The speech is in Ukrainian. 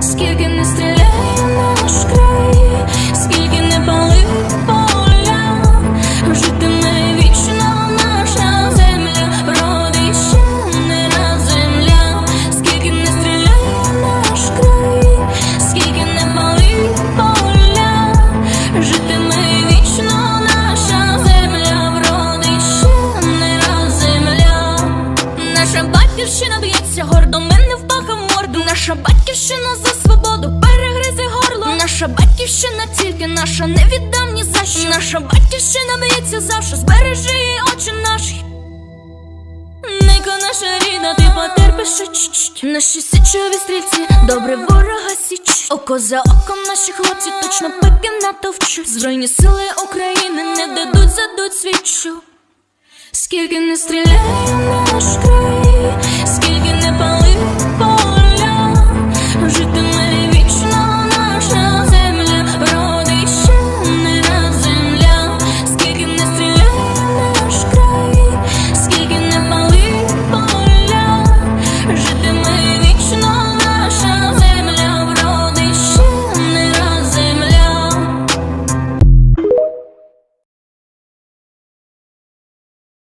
Скільки не стріляє наш край, скільки не палить поля, житиме вічно наша земля, родить ще не раз земля, скільки не стріляє наш край, скільки не палить поля, житиме вічно наша земля, вродить ще не раз земля. Наша батьківщина б'ється гордо, мене впахав морду. Наша батьківщина за свободу перегризе горло. Наша батьківщина тільки наша, не віддам ні за що. Наша батьківщина б'ється завше, збережи її очі наші. Ненько наша рідна, ти потерпиш Наші січові стрільці, добре ворога січ Око за оком наші хлопці точно пики натовчуть Збройні сили України не дадуть, задуть свічу Скільки не стріляє